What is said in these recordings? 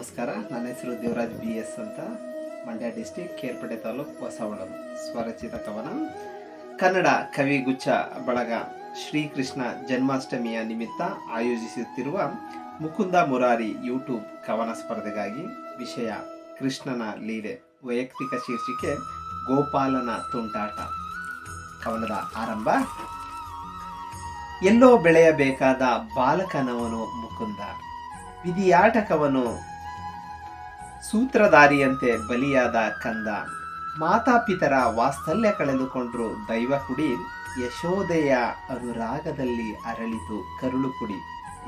ನಮಸ್ಕಾರ. ನನ್ನ ಹೆಸರು ದೇವರಾಜ್ ಬಿ ಎಸ್ ಅಂತ. ಮಂಡ್ಯ ಡಿಸ್ಟಿಕ್ ಕೇರ್ಪೇಟೆ ತಾಲೂಕು ಹೊಸವಳರು ಸ್ವರಚಿತ ಕವನ. ಕನ್ನಡ ಕವಿಗುಚ್ಛ ಬಳಗ ಶ್ರೀಕೃಷ್ಣ ಜನ್ಮಾಷ್ಟಮಿಯ ನಿಮಿತ್ತ ಆಯೋಜಿಸುತ್ತಿರುವ ಮುಕುಂದ ಮುರಾರಿ ಯೂಟ್ಯೂಬ್ ಕವನ ಸ್ಪರ್ಧೆಗಾಗಿ ವಿಷಯ ಕೃಷ್ಣನ ಲೀಲೆ, ವೈಯಕ್ತಿಕ ಶೀರ್ಷಿಕೆ ಗೋಪಾಲನ ತುಂಟಾಟ. ಕವನದ ಆರಂಭ. ಎಲ್ಲೋ ಬೆಳೆಯಬೇಕಾದ ಬಾಲಕನವನು ಮುಕುಂದ. ವಿಧಿಯಾಟಕವನು ಸೂತ್ರಧಾರಿಯಂತೆ ಬಲಿಯಾದ ಕಂದ ಮಾತಾಪಿತರ ವಾಸ್ತಲ್ಯ ಕಳೆದುಕೊಂಡ್ರು ದೈವ ಕುಡಿ ಯಶೋದೆಯ ಅನುರಾಗದಲ್ಲಿ ಅರಳಿತು ಕರುಳು ಕುಡಿ.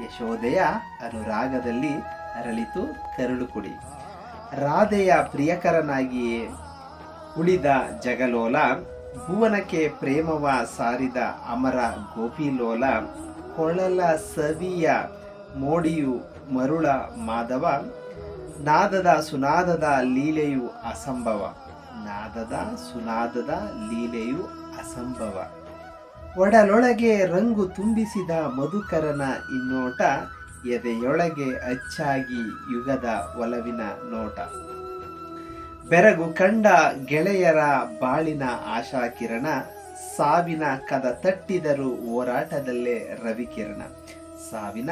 ಯಶೋದೆಯ ಅನುರಾಗದಲ್ಲಿ ಅರಳಿತು ಕರುಳು ಕುಡಿ. ರಾಧೆಯ ಪ್ರಿಯಕರನಾಗಿಯೇ ಉಳಿದ ಜಗಲೋಲ, ಭುವನಕ್ಕೆ ಪ್ರೇಮವ ಸಾರಿದ ಅಮರ ಗೋಪಿಲೋಲ, ಕೊಳಲ ಸವಿಯ ಮೋಡಿಯು ಮರುಳ ಮಾಧವ ನಾದದ ಸುನಾದದ ಲೀಲೆಯು ಅಸಂಭವ. ನಾದದ ಸುನಾದದ ಲೀಲೆಯು ಅಸಂಭವ. ಒಡಲೊಳಗೆ ರಂಗು ತುಂಬಿಸಿದ ಮಧುಕರನ ಇನ್ನೋಟ, ಎದೆಯೊಳಗೆ ಅಚ್ಚಾಗಿ ಯುಗದ ಒಲವಿನ ನೋಟ. ಬೆರಗು ಕಂಡ ಗೆಳೆಯರ ಬಾಳಿನ ಆಶಾಕಿರಣ, ಸಾವಿನ ಕದ ತಟ್ಟಿದರು ಹೋರಾಟದಲ್ಲೇ ರವಿಕಿರಣ. ಸಾವಿನ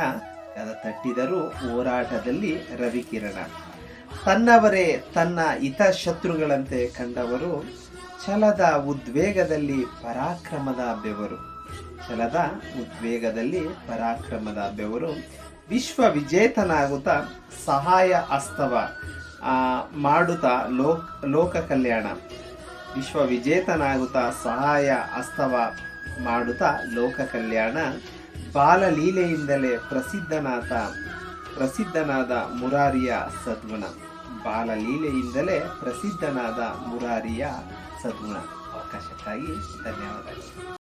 ತಟ್ಟಿದರು ಹೋರಾಟದಲ್ಲಿ ರವಿಕಿರಣ. ತನ್ನವರೇ ತನ್ನ ಹಿತ ಶತ್ರುಗಳಂತೆ ಕಂಡವರು, ಛಲದ ಉದ್ವೇಗದಲ್ಲಿ ಪರಾಕ್ರಮದ ಬೆವರು. ಛಲದ ಉದ್ವೇಗದಲ್ಲಿ ಪರಾಕ್ರಮದ ಬೆವರು. ವಿಶ್ವ ವಿಜೇತನಾಗುತ್ತಾ ಸಹಾಯ ಅಸ್ತವ ಮಾಡುತ್ತಾ ಲೋಕ ಲೋಕ ಕಲ್ಯಾಣ. ವಿಶ್ವ ವಿಜೇತನಾಗುತ್ತಾ ಸಹಾಯ ಅಸ್ತವ, ಮಾಡುತ್ತಾ ಲೋಕ ಕಲ್ಯಾಣ. ಬಾಲಲೀಲೆಯಿಂದಲೇ ಪ್ರಸಿದ್ಧನಾದ ಪ್ರಸಿದ್ಧನಾದ ಮುರಾರಿಯ ಸದ್ಗುಣ. ಬಾಲಲೀಲೆಯಿಂದಲೇ ಪ್ರಸಿದ್ಧನಾದ ಮುರಾರಿಯ ಸದ್ಗುಣ. ಅವಕಾಶಕ್ಕಾಗಿ ಧನ್ಯವಾದಗಳು.